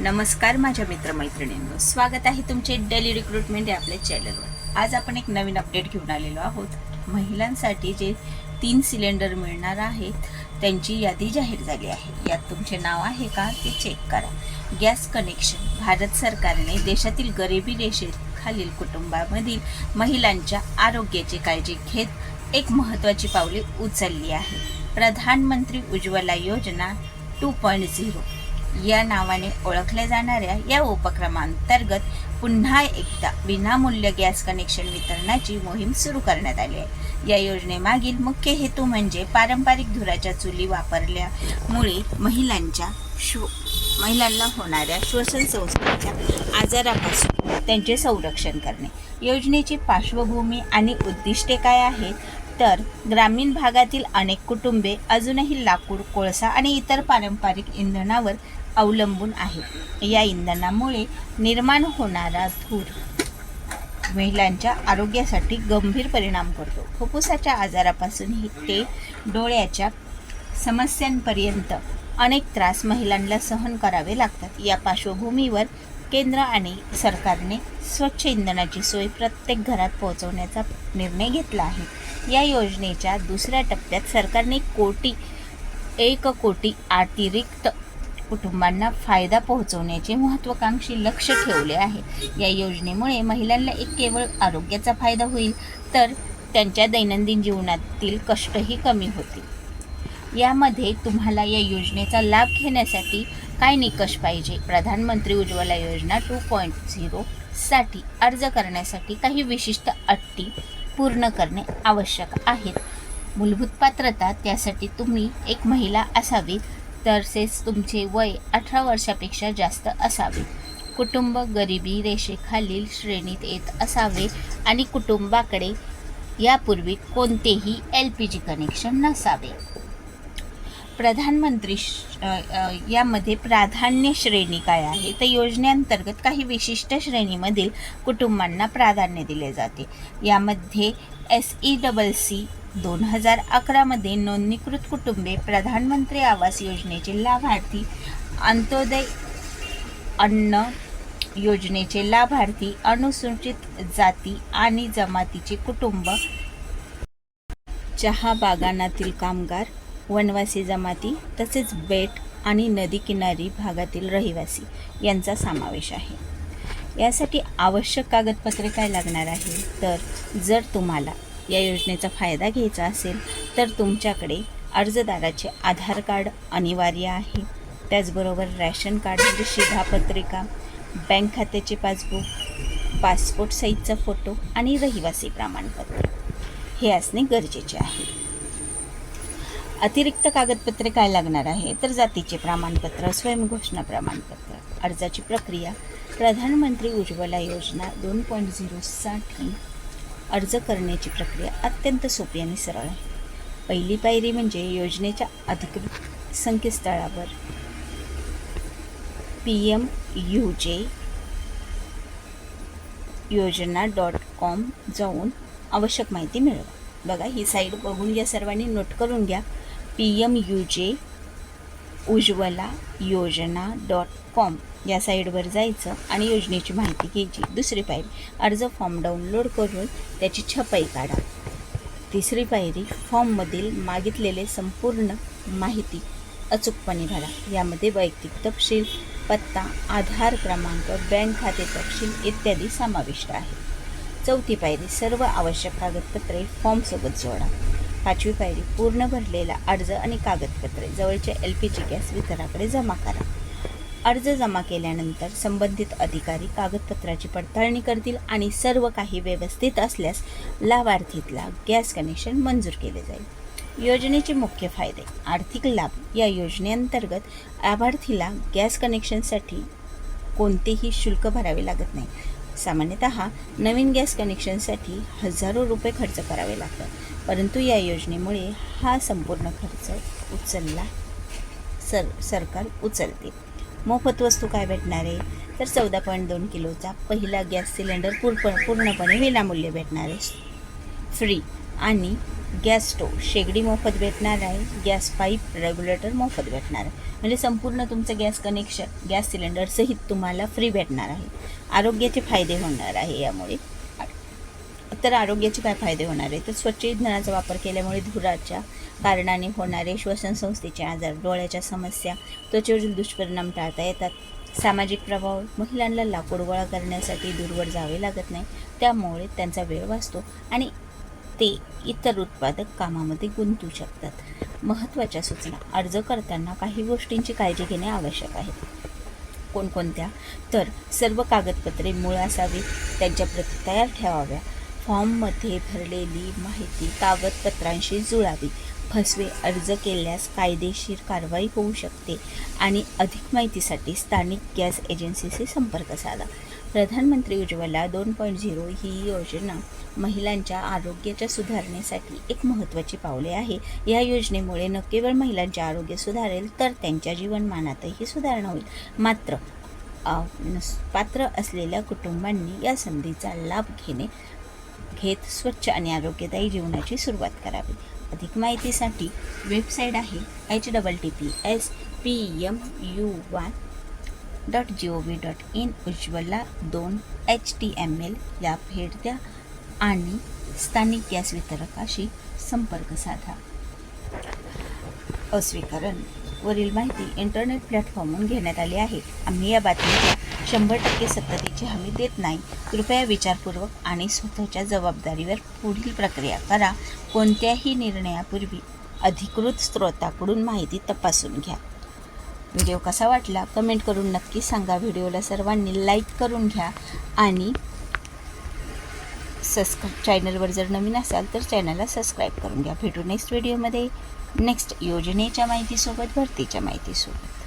नमस्कार माझ्या मित्रमैत्रिणींनो. स्वागत आहे तुमचे डेली रिक्रुटमेंट या आपल्या चॅनलवर आज आपण एक नवीन अपडेट घेऊन आलेलो आहोत. महिलांसाठी जे तीन सिलेंडर मिळणार आहेत त्यांची यादी जाहीर झाली आहे. यात तुमचे नाव आहे का ते चेक करा. गॅस कनेक्शन भारत सरकारने देशातील गरिबी रेषेखालील कुटुंबामधील महिलांच्या आरोग्याची काळजी घेत एक महत्त्वाची पावले उचलली आहे. प्रधानमंत्री उज्ज्वला योजना टू पॉईंट झिरो या नावाने ओळखल्या जाणाऱ्या या उपक्रमांतर्गत पुन्हा एकदा विनामूल्य गॅस कनेक्शन वितरणाची मोहीम सुरू करण्यात आली आहे. या योजनेमागील मुख्य हेतू म्हणजे पारंपरिक धुराच्या चुली वापरल्यामुळे महिलांच्या श्व महिलांना होणाऱ्या श्वसन संस्थेच्या आजारापासून त्यांचे संरक्षण करणे. योजनेची पार्श्वभूमी आणि उद्दिष्टे काय आहेत? तर ग्रामीण भागातील अनेक कुटुंबे अजूनही लाकूड कोळसा आणि इतर पारंपरिक इंधनावर अवलंबून आहे. या इंधनामुळे निर्माण होणारा धूर महिलांच्या आरोग्यासाठी गंभीर परिणाम करतो. फुफ्फुसाच्या आजारापासूनही ते डोळ्याच्या समस्यांपर्यंत अनेक त्रास महिलांना सहन करावे लागतात. या पार्श्वभूमीवर केंद्र आणि सरकारने स्वच्छ इंधनाची सोय प्रत्येक घरात पोहोचवण्याचा निर्णय घेतला आहे. या योजनेच्या दुसऱ्या टप्प्यात सरकारने कोटी एक कोटी अतिरिक्त कुटुंबांना फायदा पोहोचवण्याचे महत्त्वाकांक्षी लक्ष ठेवले आहे. या योजनेमुळे महिलांना एक केवळ आरोग्याचा फायदा होईल तर त्यांच्या दैनंदिन जीवनातील कष्टही कमी होतील. यामध्ये तुम्हाला या योजनेचा लाभ घेण्यासाठी काय निकष पाहिजे? प्रधानमंत्री उज्ज्वला योजना टू पॉईंट झिरोसाठी अर्ज करण्यासाठी काही विशिष्ट अटी पूर्ण करणे आवश्यक आहेत. मूलभूत पात्रता त्यासाठी तुम्ही एक महिला असावी तसेच तुमचे वय अठरा वर्षापेक्षा जास्त असावे. कुटुंब गरिबी रेषेखालील श्रेणीत येत असावे आणि कुटुंबाकडे यापूर्वी कोणतेही एल पी जी कनेक्शन नसावे. प्रधानमंत्री श- यामध्ये प्राधान्य श्रेणी काय आहे? तर योजनेअंतर्गत काही विशिष्ट श्रेणीमधील कुटुंबांना प्राधान्य दिले जाते. यामध्ये एस ई डबल सी दोन हजार अकरामध्ये नोंदणीकृत कुटुंबे प्रधानमंत्री आवास योजनेचे लाभार्थी अंत्योदय अन्न योजनेचे लाभार्थी अनुसूचित जाती आणि जमातीचे कुटुंब चहा बागानातील कामगार वनवासी जमाती तसेच बेट आणि नदी किनारी भागातील रहिवासी यांचा समावेश आहे. यासाठी आवश्यक कागदपत्रे काय लागणार आहे तर जर तुम्हाला या योजनेचा फायदा घ्यायचा असेल तर तुमच्याकडे अर्जदाराचे आधार कार्ड अनिवार्य आहे. त्याचबरोबर रॅशन कार्ड म्हणजे शिधापत्रिका बँक खात्याचे पासबुक पासपोर्ट साईजचा फोटो आणि रहिवासी प्रमाणपत्र. हे असणे गरजेचे आहे. अतिरिक्त कागदपत्रे काय लागणार आहे? तर जातीचे प्रमाणपत्र स्वयंघोषणा प्रमाणपत्र. अर्जाची प्रक्रिया प्रधानमंत्री उज्ज्वला योजना दोन पॉईंट झिरोसाठी अर्ज करण्याची प्रक्रिया अत्यंत सोपी आणि सरळ. आहे पहिली पायरी म्हणजे योजनेच्या अधिकृत संकेतस्थळावर. पी एम यू जे योजना डॉट कॉम जाऊन आवश्यक माहिती मिळवा. बघा ही साईट बघून घ्या सर्वांनी नोट करून घ्या. पी एम यू जे उज्ज्वला योजना डॉट कॉम. या साईडवर जायचं आणि योजनेची माहिती घ्यायची. दुसरी पायरी अर्ज फॉर्म डाउनलोड करून त्याची छपाई काढा. तिसरी पायरी फॉर्ममधील मागितलेले संपूर्ण माहिती अचूकपणे भरा. यामध्ये वैयक्तिक तपशील पत्ता आधार क्रमांक बँक खाते तपशील इत्यादी समाविष्ट आहे. चौथी पायरी सर्व आवश्यक कागदपत्रे फॉर्मसोबत जोडा. पाचवी पायरी पूर्ण भरलेला अर्ज आणि कागदपत्रे जवळच्या एल पी जी गॅस वितराकडे जमा करा. अर्ज जमा केल्यानंतर संबंधित अधिकारी कागदपत्राची पडताळणी करतील आणि सर्व काही व्यवस्थित असल्यास लाभार्थीतला गॅस कनेक्शन मंजूर केले जाईल. योजनेचे मुख्य फायदे. आर्थिक लाभ. या योजनेअंतर्गत लाभार्थीला गॅस कनेक्शनसाठी कोणतेही शुल्क भरावे लागत नाही. सामान्यतः नवीन गॅस कनेक्शनसाठी हजारो रुपये खर्च करावे लागतात. परंतु या योजनेमुळे हा संपूर्ण खर्च उचलला सर सरकार उचलते. मोफत वस्तू काय भेटणार आहे? तर चौदा पॉईंट दोन किलोचा पहिला गॅस सिलेंडर पूर्ण पूर्णपणे विनामूल्य भेटणार आहे. फ्री आणि गॅस स्टोव. शेगडी मोफत भेटणार आहे. गॅस पाईप रेग्युलेटर मोफत भेटणार आहे. म्हणजे संपूर्ण तुमचं गॅस कनेक्शन गॅस सिलेंडरसहित तुम्हाला फ्री भेटणार आहे. आरोग्याचे फायदे होणार आहे यामुळे. तर आरोग्याचे काय फायदे होणार आहे? तर स्वच्छ इंधनाचा वापर केल्यामुळे धुराच्या कारणाने होणारे श्वसनसंस्थेचे आजार डोळ्याच्या समस्या त्वचेवरील दुष्परिणाम टाळता येतात. सामाजिक प्रभाव महिलांना लाकूड गोळा करण्यासाठी दूरवर जावे लागत नाही त्यामुळे त्यांचा वेळ वाचतो आणि ते इतर उत्पादक कामामध्ये गुंतू शकतात. महत्त्वाच्या सूचना. अर्ज करताना काही गोष्टींची काळजी घेणे आवश्यक आहे. कोणकोणत्या? तर सर्व कागदपत्रे मूळ असावीत त्यांच्या प्रती तयार ठेवाव्या. फॉर्ममध्ये भरलेली माहिती कागदपत्रांशी जुळावी. फसवे अर्ज केल्यास कायदेशीर कारवाई होऊ शकते आणि अधिक माहितीसाठी स्थानिक गॅस एजन्सीशी संपर्क साधा. प्रधानमंत्री उज्ज्वला दोन पॉईंट झिरो ही योजना महिलांच्या आरोग्याच्या सुधारणेसाठी एक महत्त्वाची पावले आहे. या योजनेमुळे न केवळ महिलांचे आरोग्य सुधारेल तर त्यांच्या जीवनमानातही सुधारणा होईल. मात्र पात्र असलेल्या कुटुंबांनी या संधीचा लाभ घेणे घेत स्वच्छ आणि आरोग्यदायी जीवनाची सुरुवात करावी. अधिक माहितीसाठी वेबसाईट आहे H double T P S P M U Y dot G O V dot in Ujjwala दोन एच टी एम एल या भेट द्या आणि स्थानिक गॅस वितरकाशी संपर्क साधा. अस्वीकरण. वरील माहिती इंटरनेट प्लॅटफॉर्मवरून घेण्यात आली आहे. आम्ही या बातमीच्या शंभर टक्के सत्यतेची हमी देत नाही. कृपया विचारपूर्वक आणि स्वतःच्या जबाबदारीवर पुढील प्रक्रिया करा. कोणत्याही निर्णयापूर्वी अधिकृत स्रोताकडून माहिती तपासून घ्या. व्हिडिओ कसा वाटला? कमेंट करून नक्की सांगा. व्हिडिओला सर्वांनी लाईक करून घ्या आणि सबस्क्राईब चॅनलवर जर नवीन असाल तर चॅनलला सबस्क्राईब करून घ्या. भेटू नेक्स्ट व्हिडिओमध्ये नेक्स्ट योजनेच्या माहितीसोबत भरतीच्या माहितीसोबत.